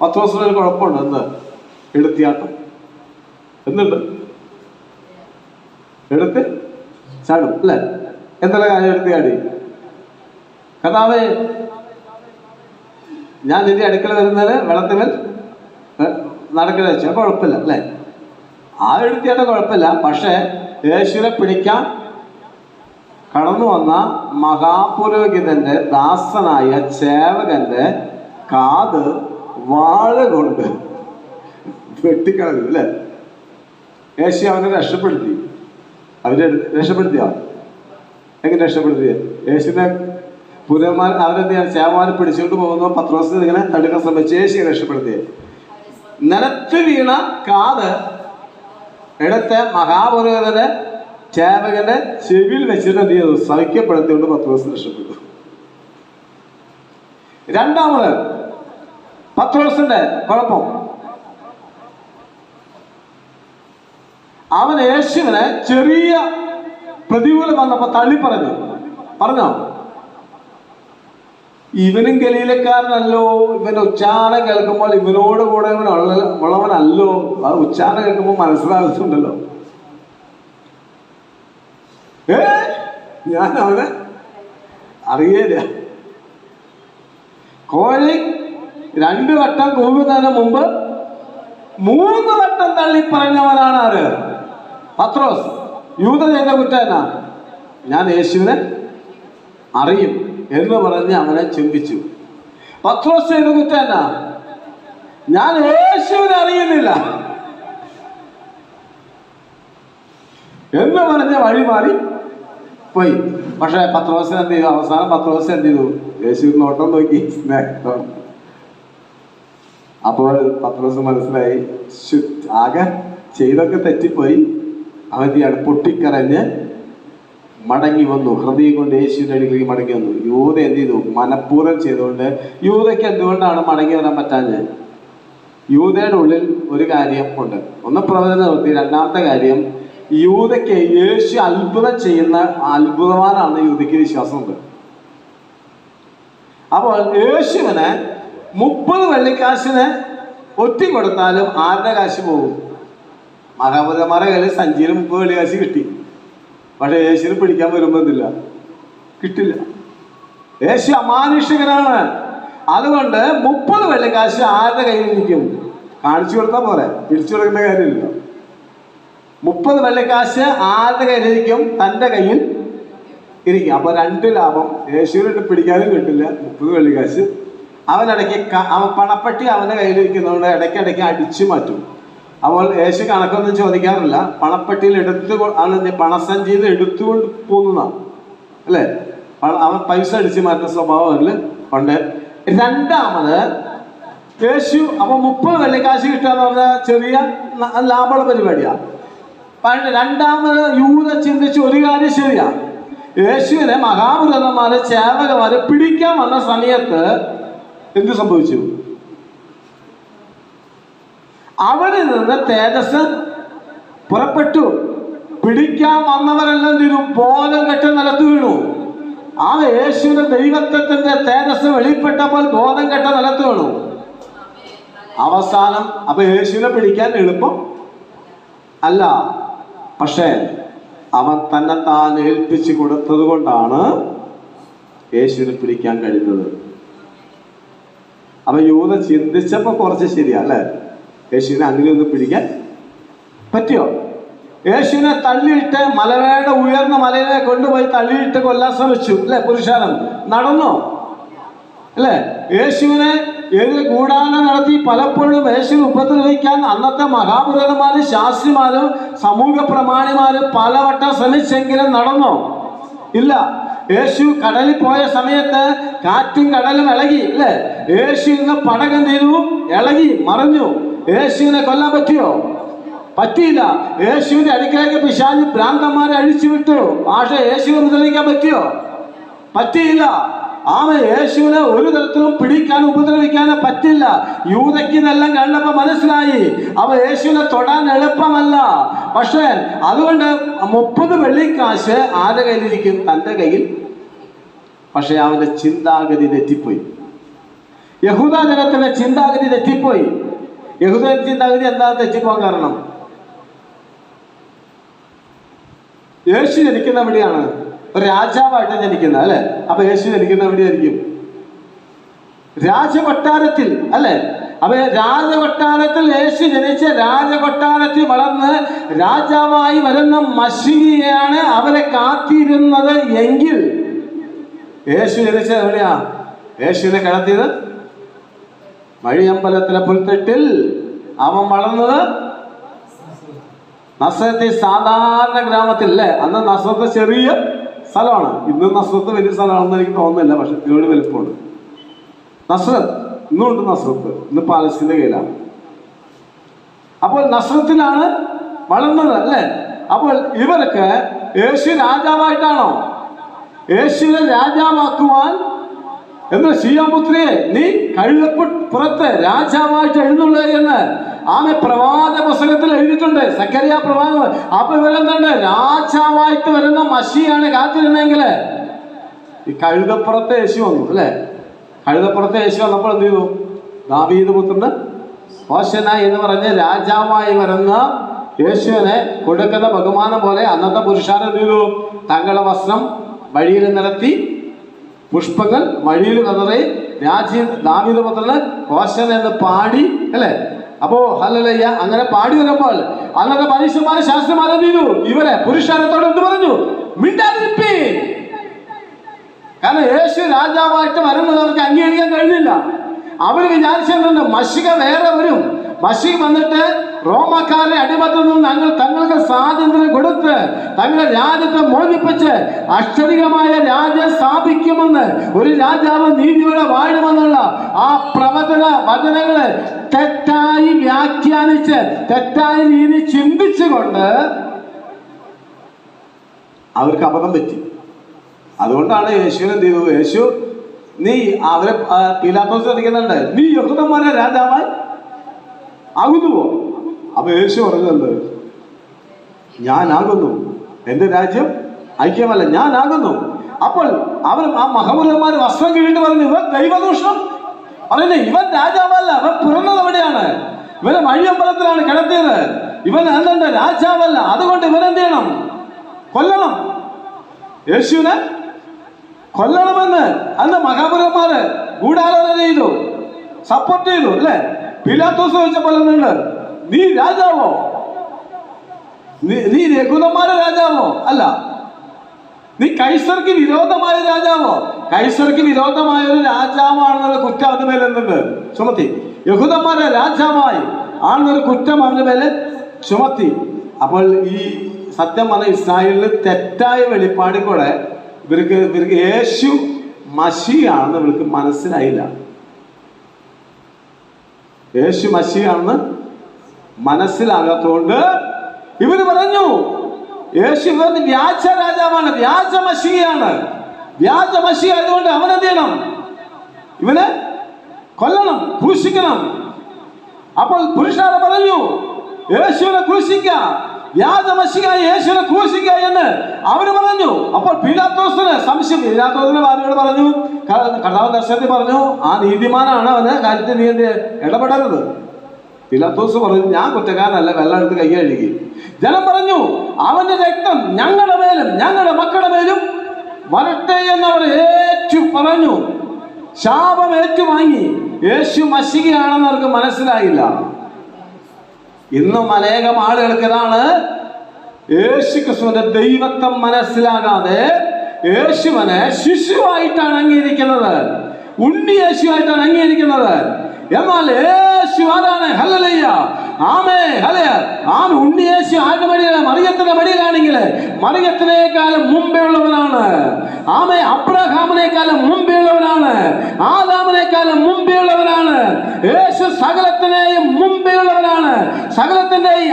ഒരു കുഴപ്പമുണ്ട്. എന്ത്? എടുത്തിയാട്ടം എന്തുണ്ട്? എടുത്ത് ചാടും അല്ലേ? എന്തെല്ലാം കാര്യം എടുത്ത് ചാടി? കഥാവേ ഞാൻ നിന്റെ അടുക്കള വരുന്നത് വെള്ളത്തിൽ നടക്കുന്ന വെച്ചാൽ കുഴപ്പമില്ല അല്ലേ? ആ എടുത്തിയാട്ടം കുഴപ്പമില്ല പക്ഷേ യേശുവിനെ പിടിക്കാൻ കടന്നു വന്ന മഹാപുരോഹിതന്റെ ദാസനായ ചേവകന്റെ കാത് വാഴ കൊണ്ട് വെട്ടിക്കളഞ്ഞു അല്ലേ? യേശു അവനെ രക്ഷപ്പെടുത്തി. അവരെ രക്ഷപ്പെടുത്തിയ? എങ്ങനെ രക്ഷപ്പെടുത്തിയ? യേശുവിനെ പുരന്മാർ അവരെന്ത് ചെയ്യാൻ? ചേവമാരെ പിടിച്ചുകൊണ്ട് പോകുന്നു. പത്രോസിന് ഇങ്ങനെ തടുക്കാൻ ശ്രമിച്ച്. യേശുയെ രക്ഷപ്പെടുത്തിയ നിലത്ത് വീണ കാത് എടുത്ത് മഹാപുരോഹിതന്റെ ചേവകന്റെ ചെവിയിൽ വെച്ചിട്ട് എന്ത് ചെയ്തു? സൗഖ്യപ്പെടുത്തിക്കൊണ്ട് പത്രോസ് രക്ഷപ്പെട്ടു. രണ്ടാമത് പത്രോസിന്റെ കുഴപ്പം. അവൻ യേശുവിനെ ചെറിയ പ്രതികൂലം വന്നപ്പോ തള്ളി പറഞ്ഞു? പറഞ്ഞോ ഇവനും ഗലീലക്കാരനല്ലോ ഇവന്റെ ഉച്ചാരണം കേൾക്കുമ്പോൾ ഇവനോട് കൂടെ ഇവൻ ഉള്ളവനല്ലോ. ആ ഉച്ചാരണം കേൾക്കുമ്പോൾ മനസ്സിലാകുന്നുണ്ടല്ലോ. ഏ? ഞാൻ അവനെ അറിയില്ല കോഴി രണ്ട് വട്ടം കൂവുന്നതിന് മുമ്പ് മൂന്ന് വട്ടം തള്ളി പറഞ്ഞവനാണ് ആര്? പത്രോസ്. യൂത ചെയ്ത കുറ്റ ഞാൻ യേശുവിനെ അറിയും എന്ന് പറഞ്ഞ് അവനെ ചിന്തിച്ചു. പത്രോസ് ചെയ്ത കുറ്റ ഞാൻ യേശുവിനെ അറിയുന്നില്ല എന്ന് പറഞ്ഞ് വഴി മാറി പോയി. പക്ഷെ പത്രോസിന് എന്ത് ചെയ്തു? അവസാനം പത്രോസ് എന്ത് ചെയ്തു? യേശു നോട്ടം നോക്കി. അപ്പോൾ പത്രോസ് മനസ്സിലായി ആകെ ചെയ്തൊക്കെ തെറ്റിപ്പോയി. അവൻ പൊട്ടിക്കരഞ്ഞ് മടങ്ങി വന്നു. ഹൃദയം കൊണ്ട് യേശുവിന്റെ അടുക്കിലേക്ക് മടങ്ങി വന്നു. യൂത എന്ത് ചെയ്തു? മനഃപൂർവം ചെയ്തുകൊണ്ട് യൂതയ്ക്ക് എന്തുകൊണ്ടാണ് മടങ്ങി വരാൻ പറ്റാഞ്ഞ് യൂതയുടെ ഉള്ളിൽ ഒരു കാര്യം ഉണ്ട്. ഒന്ന് പ്രവചന നിർത്തി രണ്ടാമത്തെ കാര്യം യൂതയ്ക്ക് യേശു അത്ഭുതം ചെയ്യുന്ന അത്ഭുതവാനാണ് യൂതയ്ക്ക് വിശ്വാസമുണ്ട്. അപ്പോൾ യേശുവിന് മുപ്പത് വെള്ളിക്കാശിന് ഒറ്റി കൊടുത്താലും ആരുടെ കാശ് പോകും? മഹാപുരന്മാരെ കയ്യിൽ സഞ്ചിയിൽ മുപ്പത് വെള്ളിക്കാശ് കിട്ടി. പക്ഷെ യേശുവിന് പിടിക്കാൻ വരുമ്പോ എന്തില്ല? കിട്ടില്ല. യേശു അമാനുഷികനാണ്. അതുകൊണ്ട് മുപ്പത് വെള്ളിക്കാശ് ആരുടെ കയ്യിൽ ഇരിക്കും? കാണിച്ചു കൊടുത്താൽ പോരെ. തിരിച്ചു കൊടുക്കേണ്ട കാര്യമില്ല. മുപ്പത് വെള്ളിക്കാശ് ആരുടെ കയ്യിലിരിക്കും തന്റെ കയ്യിൽ ഇരിക്കും. അപ്പൊ രണ്ട് ലാഭം യേശുവിനിട്ട് പിടിക്കാനും കിട്ടില്ല. മുപ്പത് വെള്ളിക്കാശ് അവനിടയ്ക്ക് അവൻ പണപ്പെട്ടി അവന്റെ കയ്യിലിരിക്കുന്നതുകൊണ്ട് ഇടയ്ക്കിടയ്ക്ക് അടിച്ചു മാറ്റും. അപ്പോൾ യേശു കണക്കൊന്നും ചോദിക്കാറില്ല. പണപ്പെട്ടിയിൽ എടുത്തു അവൻ പണസഞ്ചിയിൽ എടുത്തുകൊണ്ട് പോകുന്നതാണ്. അല്ലേ? അവൻ പൈസ അടിച്ചു മാറ്റുന്ന സ്വഭാവം അതിൽ ഉണ്ട്. രണ്ടാമത് യേശു അപ്പൊ മുപ്പത് വെള്ളിക്കാശ് കിട്ടുക എന്ന് പറഞ്ഞാൽ ചെറിയ ലാഭമുള്ള പരിപാടിയാണ് പണ്ട് രണ്ടാമത് യൂത ചിന്തിച്ച ഒരു കാര്യം ശരിയാണ് യേശുവിനെ മഹാപുരന്മാര് ചേവകമാര് പിടിക്കാൻ വന്ന സമയത്ത് എന്ത് സംഭവിച്ചു? അവരിൽ നിന്ന് തേജസ് പുറപ്പെട്ടു. പിടിക്കാൻ വന്നവരെല്ലാം ബോധം കെട്ട് നിലത്ത് വീണു. ആ യേശുവിന്റെ ദൈവത്വത്തിന്റെ തേജസ് വെളിപ്പെട്ടപ്പോൾ ബോധം കെട്ട നിലത്ത് വീണു. അവസാനം അപ്പൊ യേശുവിനെ പിടിക്കാൻ എളുപ്പം? അല്ല. പക്ഷേ അവൻ തന്നെ താൻ ഏൽപ്പിച്ചു കൊടുത്തത് കൊണ്ടാണ് യേശുവിനെ പിടിക്കാൻ കഴിയുന്നത്. അപ്പൊ യൂത ചിന്തിച്ചപ്പോ കുറച്ച് ശരിയാ അല്ലെ? യേശുവിനെ അങ്ങനെ ഒന്ന് പിടിക്കാൻ പറ്റിയോ? യേശുവിനെ തള്ളിയിട്ട് മലവേടെ ഉയർന്ന മലയിലെ കൊണ്ടുപോയി തള്ളിയിട്ട് കൊല്ലാൻ ശ്രമിച്ചു അല്ലെ പുരുഷാരം? നടന്നോ? അല്ലെ? യേശുവിനെ ഏത് കൂടാനം നടത്തി പലപ്പോഴും യേശുവിനെ ഉപദ്രവിക്കാൻ അന്നത്തെ മഹാപുരന്മാരും ശാസ്ത്രിമാരും സമൂഹ പ്രമാണിമാരും പലവട്ടം ശ്രമിച്ചെങ്കിലും നടന്നോ? ഇല്ല. യേശു കടലിൽ പോയ സമയത്ത് കാറ്റും കടലും ഇളകി അല്ലേ? യേശു ഇന്ന് പടകം ചെയ്തു ഇളകി മറഞ്ഞു. യേശുവിനെ കൊല്ലാൻ പറ്റിയോ? പറ്റിയില്ല. യേശുവിന്റെ അടുക്കലേക്ക് പിശാച് ഭ്രാന്തന്മാരെ അഴിച്ചു വിട്ടു പക്ഷെ യേശുവിനെ തെളിയിക്കാൻ പറ്റിയോ? പറ്റിയില്ല. ആമ യേശുവിനെ ഒരു തരത്തിലും പിടിക്കാൻ ഉപദ്രവിക്കാൻ പറ്റില്ല. യൂതയ്ക്ക് ഇതെല്ലാം കണ്ടപ്പോ മനസ്സിലായി. അവ യേശുവിനെ തൊടാൻ എളുപ്പമല്ല. പക്ഷേ അതുകൊണ്ട് മുപ്പത് വെള്ളിക്കാശ് ആരുടെ കയ്യിലിരിക്കും? തന്റെ കയ്യിൽ. പക്ഷേ അവന്റെ ചിന്താഗതി തെറ്റിപ്പോയി. യഹൂദ ചിന്താഗതി തെറ്റിപ്പോയി. യഹൂദ ചിന്താഗതി എന്താ? തെറ്റിപ്പോകാൻ കാരണം. യേശു ജനിക്കുന്ന എവിടെയാണ് ഒരു രാജാവായിട്ട് ജനിക്കുന്നത് അല്ലെ? അപ്പൊ യേശു ജനിക്കുന്ന എവിടെയായിരിക്കും? രാജകൊട്ടാരത്തിൽ അല്ലെ? അപ്പൊ രാജകൊട്ടാരത്തിൽ യേശു ജനിച്ച രാജകൊട്ടാരത്തിൽ വളർന്ന് രാജാവായി വരുന്ന മഷിനിയാണ് അവരെ കാത്തിരുന്നത് എങ്കിൽ യേശു ജനിച്ചത് എവിടെയാ? യേശുവിനെ കടത്തിയത് വഴിയമ്പലത്തിലെ പുൽത്തെട്ടിൽ. അവൻ വളർന്നത് നസ്രത്ത് സാധാരണ ഗ്രാമത്തിൽ അല്ലേ? അന്ന് നസത്തെ ചെറിയ സ്ഥലമാണ്. ഇന്ന് നസ്രത്ത് വലിയ സ്ഥലമാണെന്ന് എനിക്ക് തോന്നുന്നില്ല പക്ഷെ ഇതിനോട് വലുപ്പമുണ്ട്. നസ്രത്ത് ഇന്നുണ്ട് നസ്രത്ത് ഇന്ന് പാലസ്തീന്റെ കയ്യിലാണ്. അപ്പോൾ നസ്രത്തിലാണ് വളർന്നത് അല്ലേ? അപ്പോൾ ഇവർക്ക് യേശു രാജാവായിട്ടാണോ? യേശുവിനെ രാജാവാക്കുവാൻ എന്ന് ശ്രീയാപുത്രിയെ നീ കഴുതപ്പു പുറത്ത് രാജാവായിട്ട് എഴുന്നള്ളേ എന്ന് ആമെ പ്രവാച പുസ്തകത്തിൽ എഴുതിയിട്ടുണ്ട്. സക്കരിയ പ്രവാദം അപ്പൊ ഇവരെന്തുണ്ട് രാജാവായിട്ട് വരുന്ന മഷിയാണ് കാത്തിരുന്നെങ്കിൽ ഈ കഴുതപ്പുറത്ത് യേശു വന്നു അല്ലേ? കഴുതപ്പുറത്ത് യേശു വന്നപ്പോൾ എന്ത് ചെയ്തു? ദാവീദ് പുത്രന് ഹോശന എന്ന് പറഞ്ഞ് രാജാവായി വരുന്ന യേശുവിനെ കൊടുക്കുന്ന ബഹുമാനം പോലെ അന്നത്തെ പുരുഷാരം എന്ത് ചെയ്തു? തങ്ങളുടെ വസ്ത്രം വഴിയിൽ നിരത്തി പുഷ്പങ്ങൾ വഴിയിൽ കതറി രാജീ ദാവീദ് പുത്രന് കോശന എന്ന് പാടി അല്ലേ? അപ്പോ ഹലലയ്യ അങ്ങനെ പാടി വരുമ്പോൾ അന്നത്തെ മനുഷ്യന്മാരെ ശാസ്ത്രമാരെ എന്ത് ചെയ്തു? ഇവരെ പുരുഷാരത്തോട് എന്ത് പറഞ്ഞു? മിണ്ടാതിരിപ്പീൻ കാരണം യേശു രാജാവായിട്ട് വരുന്നത് അവർക്ക് അംഗീകരിക്കാൻ കഴിഞ്ഞില്ല. അവർ വിചാരിച്ചിട്ടുണ്ട് മഷിക വേറെ വരും. മഷി വന്നിട്ട് റോമക്കാരെ അടിമത്തിൽ നിന്ന് ഞങ്ങൾ തങ്ങൾക്ക് സ്വാതന്ത്ര്യം കൊടുത്ത് തങ്ങളുടെ രാജ്യത്തെ മോചിപ്പിച്ച് അക്ഷരികമായ രാജ്യം സ്ഥാപിക്കുമെന്ന് ഒരു രാജാവ് നീതിയോടെ വാഴുമെന്നുള്ള ആ പ്രവചന വചനങ്ങൾ തെറ്റായി വ്യാഖ്യാനിച്ച് തെറ്റായ രീതി ചിന്തിച്ചുകൊണ്ട് അവർക്ക് അബദ്ധം പറ്റി. അതുകൊണ്ടാണ് യേശുവിനെ എന്ത് ചെയ്തത്? യേശു നീ അവരെ പീലാത്തോസ് ചോദിക്കുന്നുണ്ട് നീ യഹൂദന്മാരെ രാജാവായി ആകുന്നുവോ അപ്പൊ യേശു പറഞ്ഞത് ഞാനാകുന്നു. എന്റെ രാജ്യം? ഐക്യമല്ല ഞാനാകുന്നു. അപ്പോൾ അവർ ആ മഹമുരന്മാർ വസ്ത്രം കിഴിട്ട് പറഞ്ഞു ഇവൻ ദൈവദൂഷണം. പറയുന്നത് ഇവൻ രാജാവല്ല എവിടെയാണ് ഇവനെ വഴിയമ്പലത്തിലാണ് കിടത്തിയത്. ഇവൻ എന്തുണ്ട് രാജാവല്ല. അതുകൊണ്ട് ഇവനെന്ത് ചെയ്യണം? കൊല്ലണം. യേശുവിനെ കൊല്ലണമെന്ന് അന്ന് മഹാപുരന്മാര് ഗൂഢാലോചന ചെയ്തു. സപ്പോർട്ട് ചെയ്തു അല്ലേ? പിലാത്തോസ് ചോദിച്ചപ്പോൾ എന്തുണ്ട്? നീ രാജാവോ? നീ രഘുതന്മാരെ രാജാവോ? അല്ല. നീ കൈസർക്ക് വിരോധമായ രാജാവോ? കൈസർക്ക് വിരോധമായ ഒരു രാജാവാണെന്നുള്ള കുറ്റം അതിന് മേലെ എന്തുണ്ട്? ചുമത്തി. യഹൂദന്മാരെ രാജാവായി. ആണെന്നൊരു കുറ്റം അവന്റെ മേലെ ചുമത്തി. അപ്പോൾ ഈ സത്യം പറഞ്ഞ ഇസ്രായേലിൽ തെറ്റായ വെളിപ്പാടിൽ കൂടെ ഇവർക്ക് ഇവർക്ക് യേശു മഷിയാണെന്ന് ഇവർക്ക് മനസ്സിലായില്ല. യേശു മഷിയാണെന്ന് മനസ്സിലാകാത്തതുകൊണ്ട് ഇവർ പറഞ്ഞു യേശു വ്യാജ രാജാവാണ് വ്യാജ മഷിയാണ് വ്യാജ മഷി ആയതുകൊണ്ട് അവനെന്ത് ചെയ്യണം? ഇവനെ കൊല്ലണം ക്രൂശിക്കണം. അപ്പോൾ പുരുഷാരെ പറഞ്ഞു യേശുവിനെ ക്രൂശിക്ക യേശുവിനെ ക്രൂശിക്ക എന്ന് അവർ പറഞ്ഞു. അപ്പോൾ പീലാത്തോസിന് സംശയം പീലാത്തോസിന് ഭാര്യയോട് പറഞ്ഞു കർത്താവ് ദർശനത്തിൽ പറഞ്ഞു ആ നീതിമാനാണ് അവന് കാര്യത്തിൽ നീ എന്ത് ഇടപെടരുത്. പിലാത്തോസ് പറഞ്ഞു ഞാൻ കുറ്റക്കാരനല്ല വെള്ളം എടുത്ത് കൈ കഴുകി. ജനം പറഞ്ഞു അവന്റെ രക്തം ഞങ്ങളുടെ മേലും ഞങ്ങളുടെ മക്കളുടെ മേലും വരട്ടെ എന്നവർ ഏറ്റു പറഞ്ഞു ശാപം ഏറ്റുവാങ്ങി. യേശു മഷികയാണെന്ന് അവർക്ക് മനസ്സിലായില്ല. ഇന്നും അനേകം ആളുകൾക്ക് ഇതാണ് യേശു ക്രിസ്തുവിന്റെ ദൈവത്വം മനസ്സിലാകാതെ യേശുവിനെ ശിശുവായിട്ടാണ് അംഗീകരിക്കുന്നത്. ഉണ്ണി യേശുവായിട്ടാണ് അംഗീകരിക്കുന്നത്. എന്നാൽ യേശു ആരാണ് ഹല്ലേലൂയ ആമേ ഹലയ ആമ ഉണ്ണി യേശു ആരുടെ മടിയിലാണ് മറിയത്തിന്റെ മടിയിലാണെങ്കിൽ മറിയത്തിനേക്കാളും മുമ്പേ ഉള്ളവനാണ് ആമേ അബ്രഹാമിനേക്കാളും മുമ്പേ ഉള്ളവനാണ് ആദാമിനേക്കാളും മുമ്പേ ഉള്ളവനാണ് യേശു സകലത്തിനെയും മുമ്പേ ഉള്ളവനാണ് സകലത്തിന്റെയും